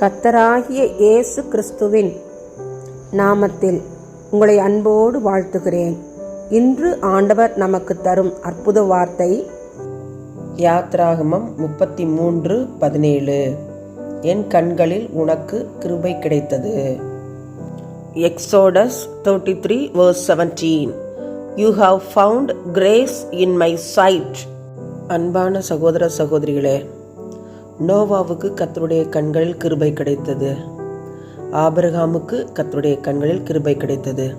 கத்தராகிய இயேசு கிறிஸ்துவின் நாமத்தில் உங்களை அன்போடு வாழ்த்துகிறேன். இன்று ஆண்டவர் நமக்கு தரும் அற்புத வார்த்தை யாத்ராகமம் முப்பத்தி மூன்று பதினேழு. என் கண்களில் உனக்கு கிருபை கிடைத்தது. Exodus thirty three verse seventeen you have found grace in my sight அன்பான சகோதர சகோதரிகளே நோவாவுக்கு கத்தருடைய கண்களில் கிருபை கிடைத்தது. ஆபரகாமுக்கு கத்தருடைய கண்களில் கிருபை கிடைத்தது.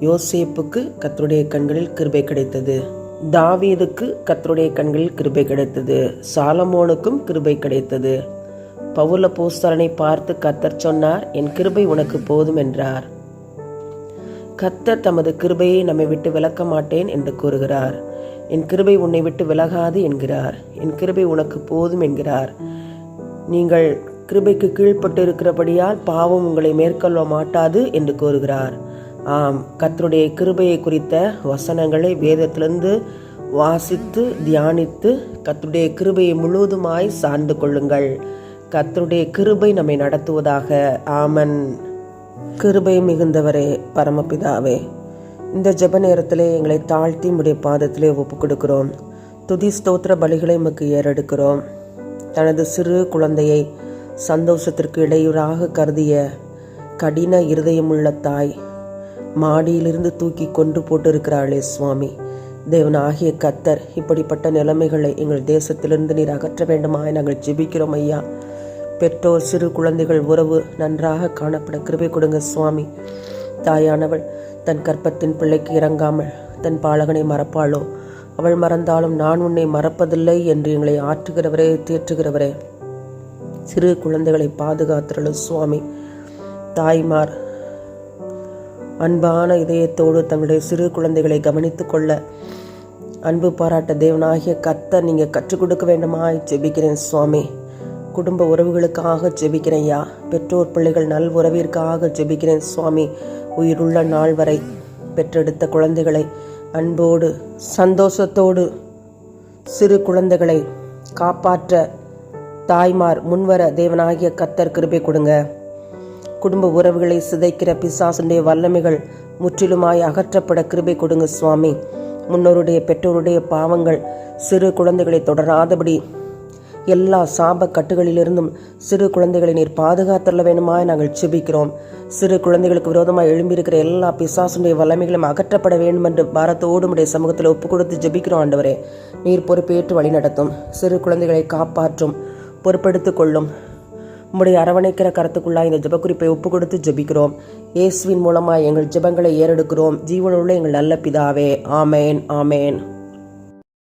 யோசேப்புக்கு கத்தருடைய கண்களில் கிருபை கிடைத்தது. தாவீதுக்கு கத்தருடைய கண்களில் கிருபை கிடைத்தது. சாலமோனுக்கும் கிருபை கிடைத்தது. பவுல போஸ்தலனை பார்த்து கத்தர் சொன்னார் என் கிருபை உனக்கு போதும் என்றார். கத்தர் தமது கிருபையை நம்மை விட்டு விலக்க மாட்டேன் என்று கூறுகிறார். என் கிருபை உன்னை விட்டு விலகாது என்கிறார். என் கிருபை உனக்கு போதும் என்கிறார். நீங்கள் கிருபைக்கு கீழ்ப்பட்டு இருக்கிறபடியால் பாவம் உங்களை மேற்கொள்ள மாட்டாது என்று கூறுகிறார். ஆம் கத்தருடைய கிருபையை குறித்த வசனங்களை வேதத்திலிருந்து வாசித்து தியானித்து கத்தருடைய கிருபையை முழுவதுமாய் சார்ந்து கொள்ளுங்கள். கத்தருடைய கிருபை நம்மை நடத்துவதாக. ஆமன். கிருபை மிகுந்தவரே பரமபிதாவே. இந்த ஜெப நேரத்திலே எங்களை தாழ்த்தி உடைய பாதத்திலே ஒப்பு கொடுக்கிறோம். துதி ஸ்தோத்திர பலிகளை உமக்கு ஏறெடுக்கிறோம். தனது சிறு குழந்தையை சந்தோஷத்திற்கு இடையூறாக கருதிய கடின இருதயமுள்ள தாய் மாடியிலிருந்து தூக்கி கொண்டு போட்டிருக்கிறாளே சுவாமி. தேவன் ஆகிய கத்தர் இப்படிப்பட்ட நிலைமைகளை எங்கள் தேசத்திலிருந்து நீர் அகற்ற வேண்டுமா நாங்கள் ஜெபிக்கிறோம் ஐயா. பெற்றோர் சிறு குழந்தைகள் உறவு நன்றாக காணப்பட கிருபை கொடுங்க சுவாமி. தாயானவள் தன் கற்பத்தின் பிள்ளைக்கு இறங்காமல் தன் பாலகனை மறப்பாளோ? அவள் மறந்தாலும் நான் உன்னை மறப்பதில்லை என்று எங்களை ஆற்றுகிறவரே தேற்றுகிறவரே. சிறு குழந்தைகளை பாதுகாத்துறலும் சுவாமி. தாய்மார் அன்பான இதயத்தோடு தங்களுடைய சிறு குழந்தைகளை கவனித்து கொள்ள அன்பு பாராட்ட தேவனாகிய கத்த நீங்கள் கற்றுக் கொடுக்க வேண்டுமாய் ஜெபிக்கிறேன் சுவாமி. குடும்ப உறவுகளுக்காக ஜெபிக்கிறேன் யா பெற்றோர் பிள்ளைகள் நல் உறவிற்காக ஜெபிக்கிறேன் சுவாமி. உயிருள்ள நாள் வரை பெற்றெடுத்த குழந்தைகளை அன்போடு சந்தோஷத்தோடு சிறு குழந்தைகளை காப்பாற்ற தாய்மார் முன்வர தேவனாகிய கத்தர் கிருபை கொடுங்க. குடும்ப உறவுகளை சிதைக்கிற பிசாசுடைய வல்லமைகள் முற்றிலுமாய் அகற்றப்பட கிருபை கொடுங்க சுவாமி. முன்னோருடைய பெற்றோருடைய பாவங்கள் சிறு குழந்தைகளை தொடராதபடி எல்லா சாப கட்டுகளிலிருந்தும் சிறு குழந்தைகளை நீர் பாதுகாத்தள்ள வேணுமாய் நாங்கள் செபிக்கிறோம். சிறு குழந்தைகளுக்கு விரோதமாக எழும்பியிருக்கிற எல்லா பிசாசுடைய வல்லமைகளும் அகற்றப்பட வேண்டும் என்று பாரத்தோடு உடைய சமூகத்தில் ஒப்பு கொடுத்து ஜெபிக்கிறோம் ஆண்டவரே. நீர் பொறுப்பேற்று வழி நடத்தும் சிறு குழந்தைகளை காப்பாற்றும். பொறுப்பெடுத்துக் கொள்ளும். உம்முடைய அரவணைக்கிற கருத்துக்குள்ளாக இந்த ஜெபக்குறிப்பை ஒப்பு கொடுத்து ஜெபிக்கிறோம். இயேசுவின் மூலமாக எங்கள் ஜெபங்களை ஏறெடுக்கிறோம். ஜீவனுள்ள எங்கள் நல்ல பிதாவே. ஆமேன் ஆமேன்.